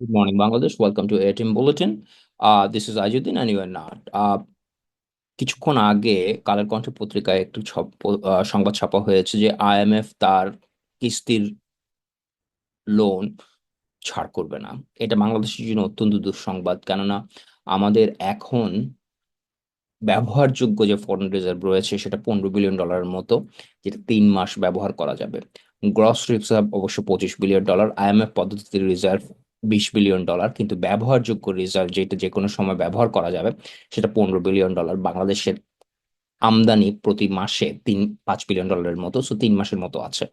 Good morning, Bangladesh. Welcome to ATM Bulletin. Uh, this is Ajuddin and you are not. Uh, কিছুক্ষণ আগে কালের কণ্ঠ পত্রিকায় একটু সংবাদ ছাপা হয়েছে যে আইএমএফ তার কিস্তির লোন ছাড় করবে না এটা বাংলাদেশের জন্য অত্যন্ত দুঃসংবাদ কেননা আমাদের এখন ব্যবহারযোগ্য যে ফরেন রিজার্ভ রয়েছে সেটা পনেরো বিলিয়ন ডলারের মতো যেটা তিন মাস ব্যবহার করা যাবে গ্রস রিজার্ভ অবশ্য পঁচিশ বিলিয়ন ডলার আইএমএফ পদ্ধতির রিজার্ভ বিশ বিলিয়ন ডলার, কিন্তু ব্যবহারযোগ্য রিজার্ভ যেটা যে কোনো সময় ব্যবহার করা যাবে, সেটা পনেরো বিলিয়ন ডলার। বাংলাদেশের আমদানি প্রতি মাসে তিন, পাঁচ বিলিয়ন ডলারের মতো সো তিন মাসের মতো আছে।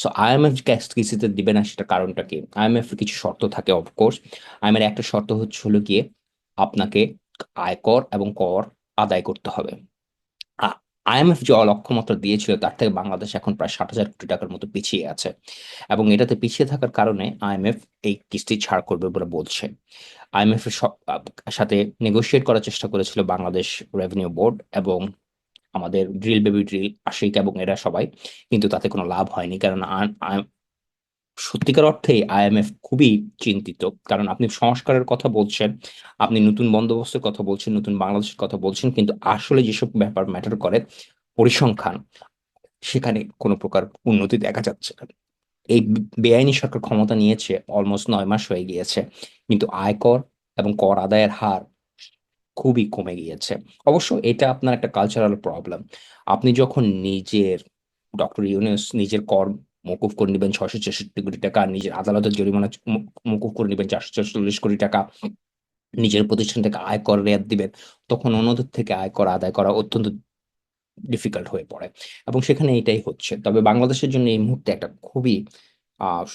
সো আইএমএফ ক্যাশ কিস্তিতে দিবে না, সেটা কারণটা কি? আইএমএফ এর কিছু শর্ত থাকে অফকোর্স আইএমএর একটা শর্ত হচ্ছে, হলো গিয়ে আপনাকে আয়কর এবং কর আদায় করতে হবে। আইএমএফ যে লক্ষ্যমাত্রা দিয়েছিল, তার থেকে বাংলাদেশ এখন প্রায় ষাট হাজার কোটি টাকার মতো পিছিয়ে আছে। এবং এটাতে পিছিয়ে থাকার কারণে আইএমএফ এই কিস্তি ছাড় করবে বলে বলছে। আইএমএফ এর সাথে নেগোসিয়েট করার চেষ্টা করেছিল বাংলাদেশ রেভিনিউ বোর্ড এবং আমাদের ড্রিল বেবি ড্রিল আশিক এবং এরা সবাই। কিন্তু তাতে কোনো লাভ হয়নি, কারণ সত্যিকার অর্থে আইএমএফ খুবই চিন্তিত। কারণ আপনি সংস্কারের কথা বলছেন, আপনি নতুন বন্দোবস্তের কথা বলছেন, নতুন বাংলাদেশের কথা বলছেন, কিন্তু আসলে যেসব ব্যাপার ম্যাটার করে, পরিসংখ্যান, সেখানে কোনো প্রকার উন্নতি দেখা যাচ্ছে না। এই বেআইনি সরকার ক্ষমতা নিয়েছে অলমোস্ট নয় মাস হয়ে গিয়েছে, কিন্তু আয়কর এবং কর আদায়ের হার খুবই কমে গিয়েছে। অবশ্য এটা আপনার একটা কালচারাল প্রবলেম আপনি যখন নিজের ডক্টর ইউনুস নিজের কর মকুফ করে নেবেন ছয়শো ছেষট্টি কোটি টাকা, নিজের আদালতের জরিমানা মকুফ করে নেবেন চারশো ছেচল্লিশ কোটি টাকা, নিজের প্রতিষ্ঠান থেকে আয়কর রেয়াত দিবেন, তখন অন্যদের থেকে আয়কর আদায় করা অত্যন্ত ডিফিকাল্ট হয়ে পড়ে। এবং সেখানে এটাই হচ্ছে। তবে বাংলাদেশের জন্য এই মুহূর্তে একটা খুবই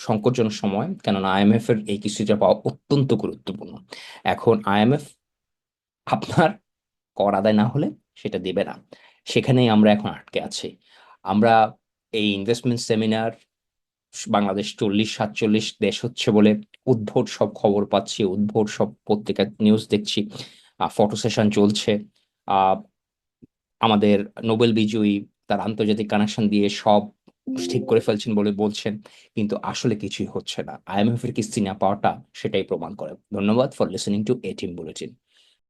সংকটজনক সময়, কেননা আইএমএফ এর এই কিস্তিটা পাওয়া অত্যন্ত গুরুত্বপূর্ণ। এখন আইএমএফ আপনার কর আদায় না হলে সেটা দেবে না। সেখানেই আমরা এখন আটকে আছি। আমরা এই ইনভেস্টমেন্ট সেমিনার বাংলাদেশ চল্লিশ, সাতচল্লিশ দেশ হচ্ছে বলে উদ্ভট সব খবর পাচ্ছি, উদ্ভট সব পত্রিকা নিউজ দেখছি ফটো সেশন চলছে আমাদের নোবেল বিজয়ী, তার আন্তর্জাতিক কানেকশন দিয়ে সব ঠিক করে ফেলছেন বলে বলছেন, কিন্তু আসলে কিছুই হচ্ছে না। আইএমএফ এর কিস্তি না পাওয়াটা সেটাই প্রমাণ করে। ধন্যবাদ for listening to ATM bulletin